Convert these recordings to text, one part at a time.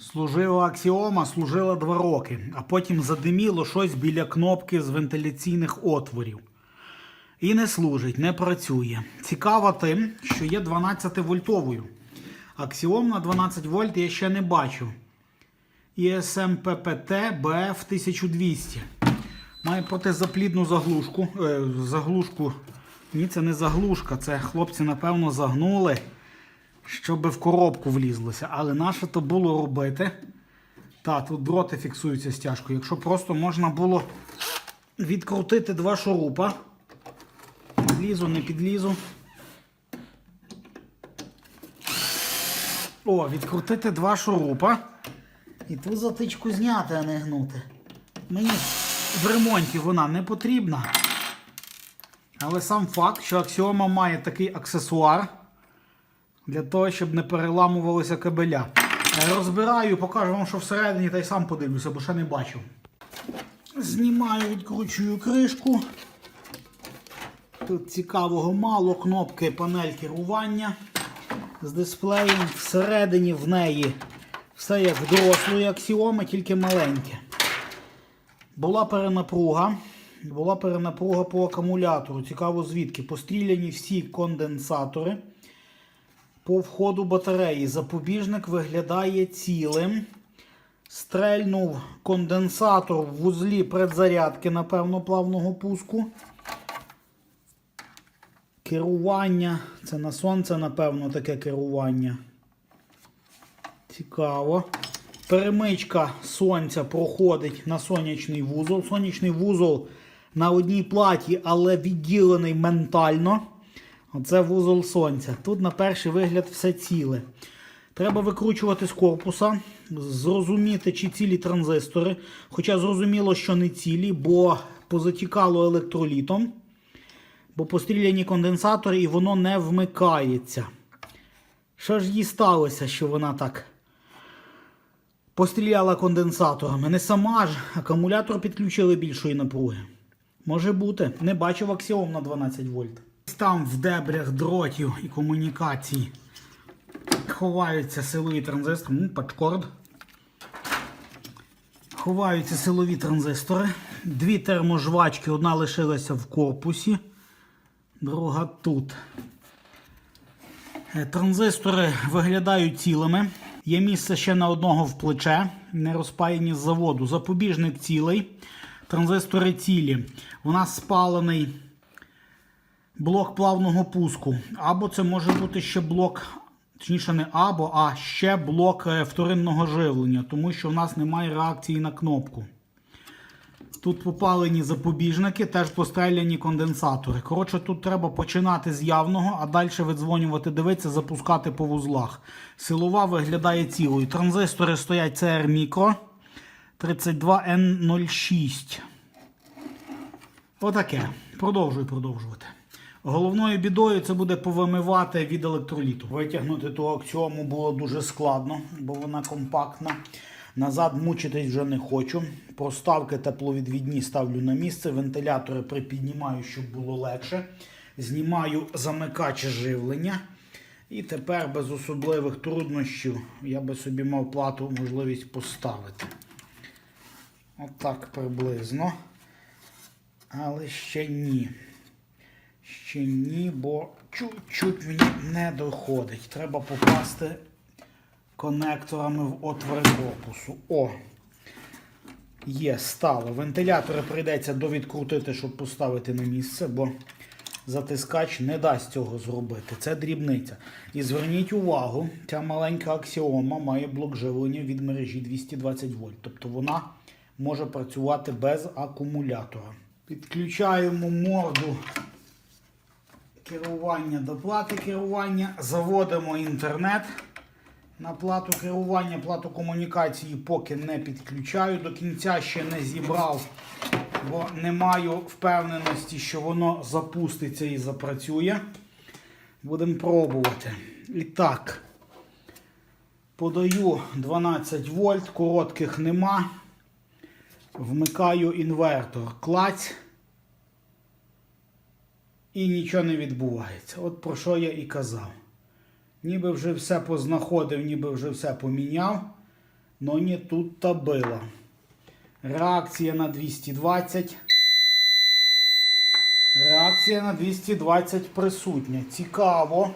Служила аксіома, служила два роки, а потім задиміло щось біля кнопки з вентиляційних отворів. І не служить, не працює. Цікаво тим, що є 12 вольтовою. Аксіом на 12 вольт я ще не. ISM PPT BF 1200. Має протизаплідну заглушку. Е, заглушку. Ні, це не заглушка, це хлопці, напевно, загнули, щоб в коробку влізлося. Але наше то було робити. Та, тут дроти фіксуються стяжкою. Якщо просто можна було відкрутити два шурупа. Підлізу, не підлізу. О, відкрутити два шурупа. І ту затичку зняти, а не гнути. Мені в ремонті вона не потрібна. Але сам факт, що Аксіома має такий аксесуар для того, щоб не переламувалися кабеля. Е, Розбираю, покажу вам, що всередині, та й сам подивлюся, бо ще не бачив. Знімаю, відкручую кришку. Тут цікавого мало, кнопки, панель керування з дисплеєм. Всередині в неї все як дорослої аксіоми, тільки маленьке. Була перенапруга. Була перенапруга по акумулятору. Цікаво звідки. Постріляні всі конденсатори по входу батареї. Запобіжник виглядає цілим. Стрельнув конденсатор в вузлі предзарядки, напевно, плавного пуску. Керування. Це на сонце, напевно, таке керування. Цікаво. Перемичка сонця проходить на сонячний вузол. Сонячний вузол на одній платі, але відділений ментально. Оце вузол сонця. Тут на перший вигляд все ціле. Треба викручувати з корпуса, зрозуміти, чи цілі транзистори. Хоча зрозуміло, що не цілі, бо позатікало електролітом, бо постріляні конденсатори і воно не вмикається. Що ж їй сталося, що вона так постріляла конденсаторами? Не сама ж, акумулятор підключили більшої напруги. Може бути, не бачив аксіом на 12 вольт. Там в дебрях дротів і комунікацій ховаються силові транзистори. Пачкорд. Ховаються силові транзистори. Дві терможвачки, одна лишилася в корпусі, друга тут. Е, Транзистори виглядають цілими. Є місце ще на одного в плече, не розпаяні з заводу. Запобіжник цілий. Транзистори цілі. У нас спалений блок плавного пуску. Або це може бути ще блок, точніше не або, а ще блок е, вторинного живлення, тому що в нас немає реакції на кнопку. Тут попалені запобіжники, теж постріляні конденсатори. Коротше, тут треба починати з явного, а далі видзвонювати, дивитися, запускати по вузлах. Силова виглядає цілою. Транзистори стоять CR Micro 32N06. Отаке. Продовжую продовжувати. Головною бідою це буде повимивати від електроліту. Витягнути ту аксіому було дуже складно, бо вона компактна. Назад мучитись вже не хочу. Проставки тепловідвідні ставлю на місце, вентилятори припіднімаю, щоб було легше. Знімаю замикач живлення. І тепер без особливих труднощів я би собі мав плату можливість поставити. Отак приблизно. Але ще ні. Ще ні, бо чуть-чуть мені не доходить. Треба попасти конекторами в отвори корпусу. О! Є, стало. Вентилятори прийдеться довідкрутити, щоб поставити на місце, бо затискач не дасть цього зробити. Це дрібниця. І зверніть увагу, ця маленька аксіома має блок живлення від мережі 220 вольт. Тобто вона може працювати без акумулятора. Підключаємо морду керування до плати керування, заводимо інтернет. На плату керування, плату комунікації поки не підключаю. До кінця ще не зібрав, бо не маю впевненості, що воно запуститься і запрацює. Будемо пробувати. І так, подаю 12 вольт, коротких нема. Вмикаю інвертор. Клаць. І нічого не відбувається. От про що я і казав. Ніби вже все познаходив, ніби вже все поміняв. но не тут-то было. Реакція на 220. Реакція на 220 присутня. Цікаво.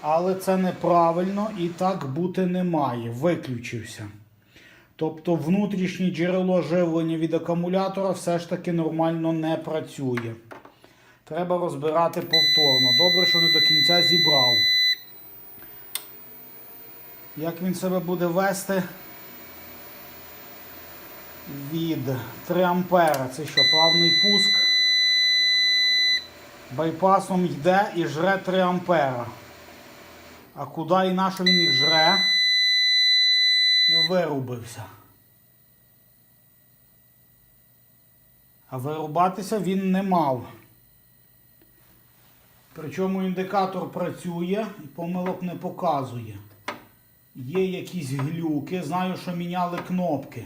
Але це неправильно і так бути не має. Виключився. Тобто внутрішнє джерело живлення від акумулятора все ж таки нормально не працює. Треба розбирати повторно. Добре, що не до кінця зібрав. Як він себе буде вести? Від 3 ампера. Це що, плавний пуск? Байпасом йде і жре 3 ампера. А куди і на що він їх жре? І вирубився. А вирубатися він не мав. Причому індикатор працює і помилок не показує. Є якісь глюки, знаю, що міняли кнопки.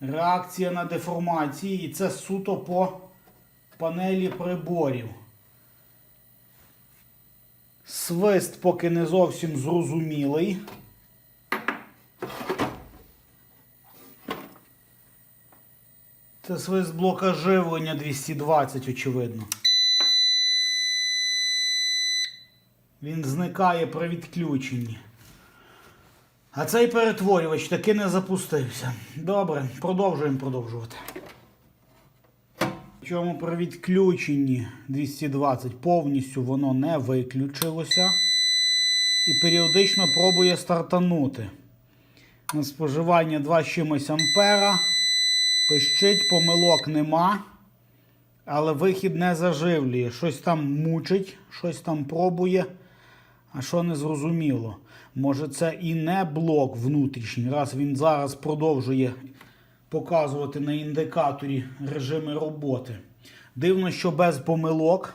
Реакція на деформації, і це суто по панелі приборів. Свист поки не зовсім зрозумілий. Це свист блока живлення 220, очевидно. Він зникає при відключенні. А цей перетворювач таки не запустився. Добре, продовжуємо продовжувати. Причому при відключенні 220 повністю воно не виключилося. І періодично пробує стартанути. На споживання 2 з чимось ампера. Пищить, помилок нема. Але вихід не заживлює. Щось там мучить, щось там пробує. А що не зрозуміло? Може це і не блок внутрішній, раз він зараз продовжує показувати на індикаторі режими роботи. Дивно, що без помилок.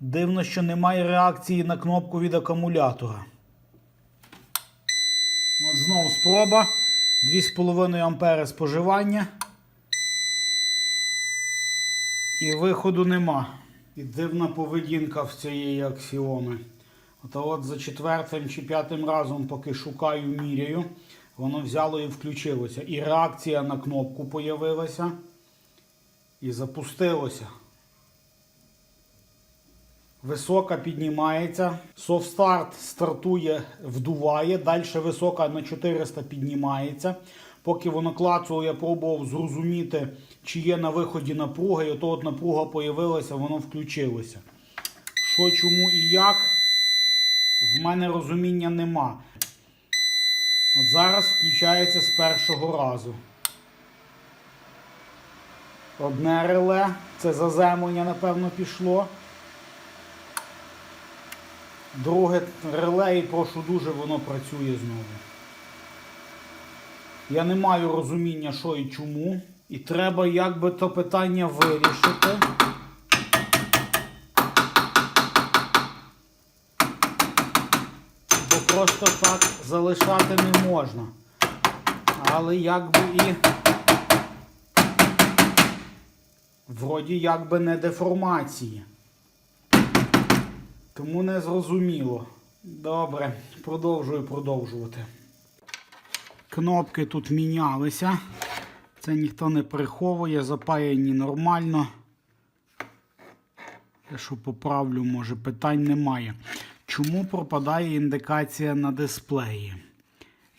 Дивно, що немає реакції на кнопку від акумулятора. От знову спроба. 2,5 ампери споживання. І виходу нема. І дивна поведінка в цієї аксіоми. От, от за четвертим чи п'ятим разом, поки шукаю, міряю, воно взяло і включилося. І реакція на кнопку появилася. І запустилося. Висока піднімається. Софтстарт стартує, вдуває. Далі висока на 400 піднімається. Поки воно клацало, я пробував зрозуміти, чи є на виході напруга. І ото от напруга появилася, воно включилося. Що, чому і як, в мене розуміння нема. От зараз включається з першого разу. Одне реле, це заземлення, напевно, пішло. Друге реле і прошу дуже, воно працює знову. Я не маю розуміння, що і чому. І треба якби то питання вирішити. Просто так залишати не можна. Але якби і. Вроді якби не деформації. Тому не зрозуміло. Добре, продовжую продовжувати. Кнопки тут мінялися. Це ніхто не приховує, запаяні нормально. Я що поправлю, може, питань немає. Чому пропадає індикація на дисплеї?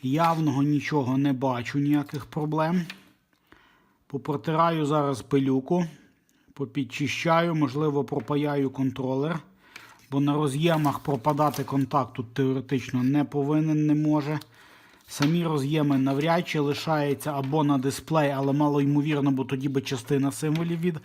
Явного нічого не бачу, ніяких проблем. Попротираю зараз пилюку, попідчищаю, можливо, пропаяю контролер. Бо на роз'ємах пропадати контакт тут теоретично не повинен, не може. Самі роз'єми навряд чи лишаються або на дисплей, але мало ймовірно, бо тоді би частина символів від,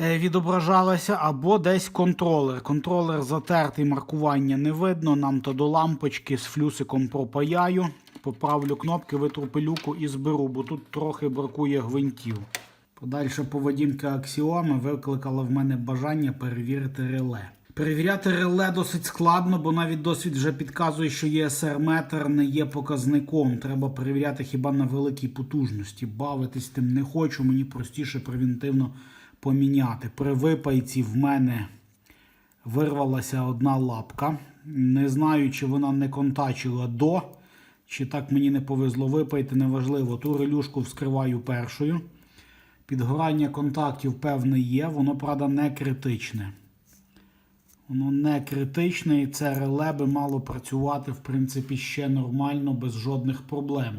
відображалася, або десь контролер. Контролер затертий, маркування не видно. Нам то до лампочки з флюсиком пропаяю. Поправлю кнопки, витру пилюку і зберу, бо тут трохи бракує гвинтів. Подальша поведінка аксіоми викликала в мене бажання перевірити реле. Перевіряти реле досить складно, бо навіть досвід вже підказує, що ЄСР-метр не є показником. Треба перевіряти хіба на великій потужності. Бавитись тим не хочу, мені простіше превентивно поміняти. При випайці в мене вирвалася одна лапка. Не знаю, чи вона не контачила до, Чи так мені не повезло випаяти, неважливо. Ту релюшку вскриваю першою. Підгорання контактів певне є, воно, правда, не критичне. Воно не критичне і це реле би мало працювати, в принципі, ще нормально, без жодних проблем.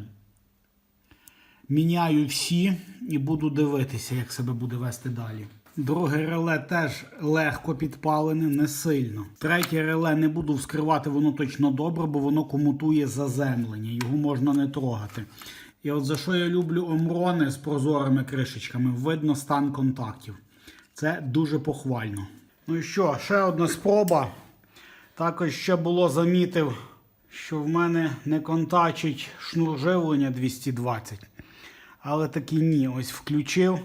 Міняю всі і буду дивитися, як себе буде вести далі. Друге реле теж легко підпалене, не сильно. Третє реле не буду вскривати, воно точно добре, бо воно комутує заземлення, його можна не трогати. І от за що я люблю омрони з прозорими кришечками, видно стан контактів. Це дуже похвально. Ну і що, ще одна спроба. Також ще було замітив, що в мене не контачить шнур живлення 220. Але таки ні, ось включив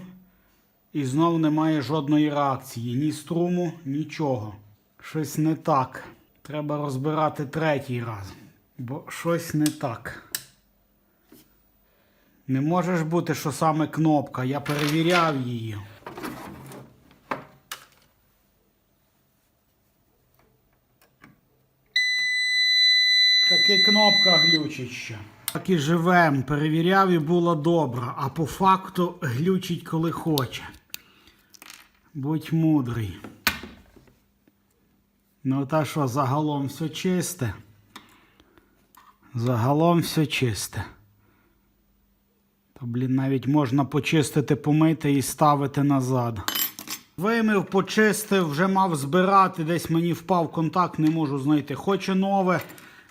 і знову немає жодної реакції. Ні струму, нічого. Щось не так. Треба розбирати третій раз. Бо щось не так. Не може ж бути, що саме кнопка. Я перевіряв її. Таки кнопка глючить ще. Так і живем, перевіряв і було добре, а по факту глючить коли хоче. Будь мудрий. Ну та що, загалом все чисте. Загалом все чисте. То, блін, навіть можна почистити, помити і ставити назад. Вимив, почистив, вже мав збирати, десь мені впав контакт, не можу знайти. Хоче нове,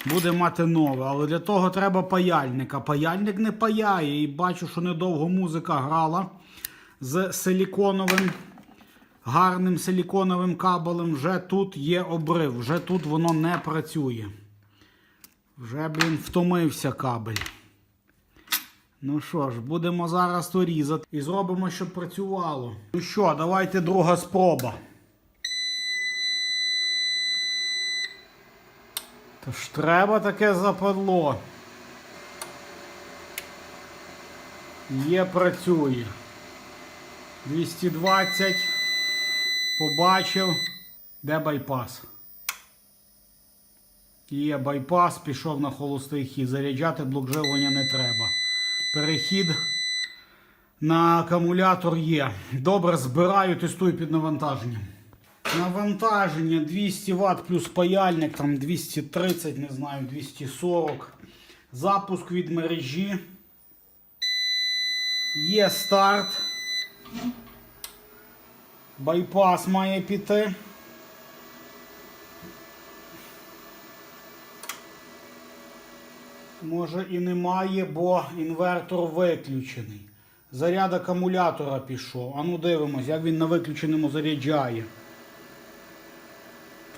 буде мати нове. Але для того треба паяльника. Паяльник не паяє. І бачу, що недовго музика грала з силіконовим, гарним силіконовим кабелем. Вже тут є обрив, вже тут воно не працює. Вже, блін, втомився кабель. Ну що ж, будемо зараз то різати і зробимо, щоб працювало. Ну що, давайте друга спроба. Тож треба таке западло. Є, працює. 220. Побачив. Де байпас? Є байпас, пішов на холостий хід. Заряджати блок живлення не треба. Перехід на акумулятор є. Добре, збираю, тестую під навантаженням. Навантаження 200 Вт плюс паяльник, там 230, не знаю, 240. Запуск від мережі. Є старт. Байпас має піти. Може і немає, бо інвертор виключений. Заряд акумулятора пішов. А ну дивимось, як він на виключеному заряджає.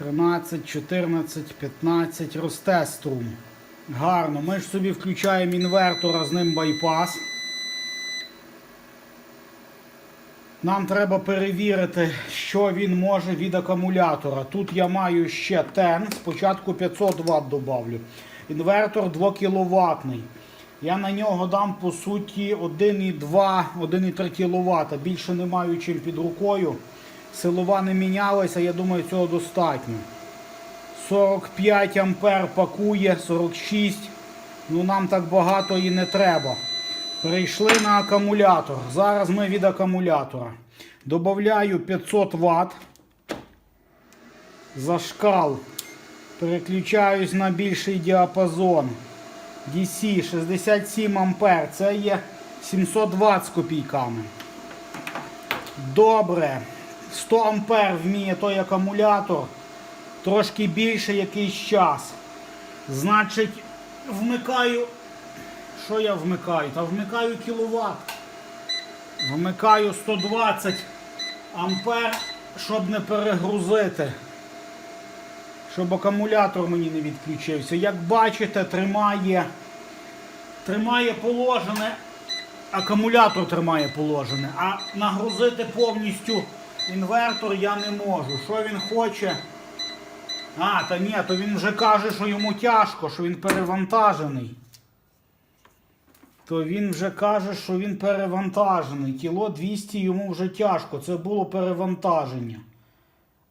13, 14, 15. Росте струм. Гарно. Ми ж собі включаємо інвертор, а з ним байпас. Нам треба перевірити, що він може від акумулятора. Тут я маю ще тен. Спочатку 500 Вт добавлю. Інвертор 2 кВт. Я на нього дам по суті 1,2, 1,3 кВт. Більше не маю чим під рукою. Силова не мінялася, я думаю, цього достатньо. 45 ампер пакує, 46. Ну нам так багато і не треба. Перейшли на акумулятор. Зараз ми від акумулятора. Добавляю 500 Вт. Зашкал. Переключаюсь на більший діапазон. DC 67 ампер. Це є 720 з копійками. Добре. 100 ампер вміє той акумулятор. Трошки більше якийсь час. Значить, вмикаю. Що я вмикаю? Та вмикаю кіловат. Вмикаю 120 ампер, щоб не перегрузити. Щоб акумулятор мені не відключився. Як бачите, тримає, тримає положене, акумулятор тримає положене, а нагрузити повністю інвертор я не можу. Що він хоче? А, та ні, то він вже каже, що йому тяжко, що він перевантажений. То він вже каже, що він перевантажений. Кіло 200 йому вже тяжко. Це було перевантаження.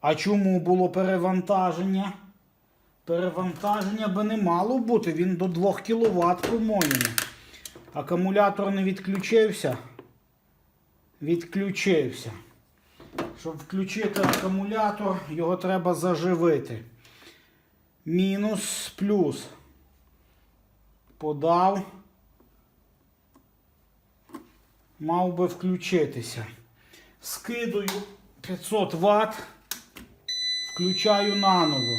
А чому було перевантаження? Перевантаження би не мало бути, він до 2 кВт, по-моєму. Акумулятор не відключився. Відключився. Щоб включити акумулятор, його треба заживити. Мінус, плюс. Подав. Мав би включитися. Скидую 500 Вт. Включаю наново.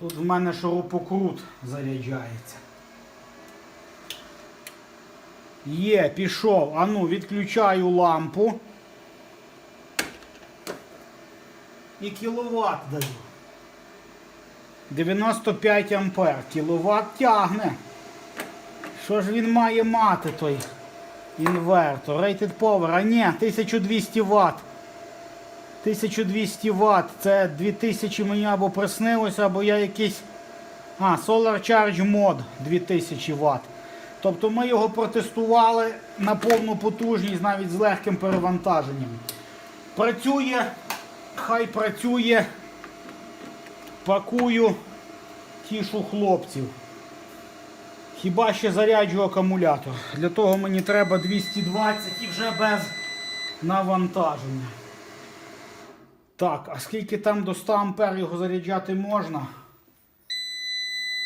Тут в мене шурупокрут заряджається. Є, пішов. Ану, відключаю лампу. І кіловат даю. 95 ампер. Кіловат тягне. Що ж він має мати той інвертор? Rated Power. А ні, 1200 Вт. 1200 Вт. Це 2000 мені або приснилося, або я якийсь. А, Solar Charge Mod 2000 Вт. Тобто ми його протестували на повну потужність навіть з легким перевантаженням. Працює, хай працює. Пакую, тішу хлопців. Хіба ще заряджу акумулятор. Для того мені треба 220 і вже без навантаження. Так, а скільки там до 100 ампер його заряджати можна?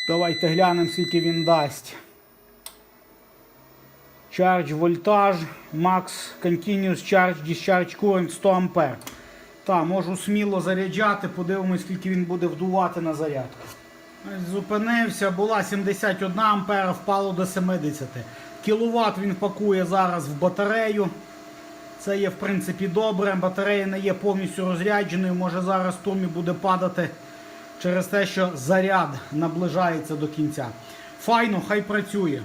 Давайте глянемо, скільки він дасть. Charge voltage, max continuous charge discharge current 100 ампер. Так, можу сміло заряджати, подивимось, скільки він буде вдувати на зарядку. Зупинився, була 71 ампера, впало до 70. Кіловат він пакує зараз в батарею. Це є в принципі добре. Батарея не є повністю розрядженою. Може зараз струм і буде падати через те, що заряд наближається до кінця. Файно, хай працює.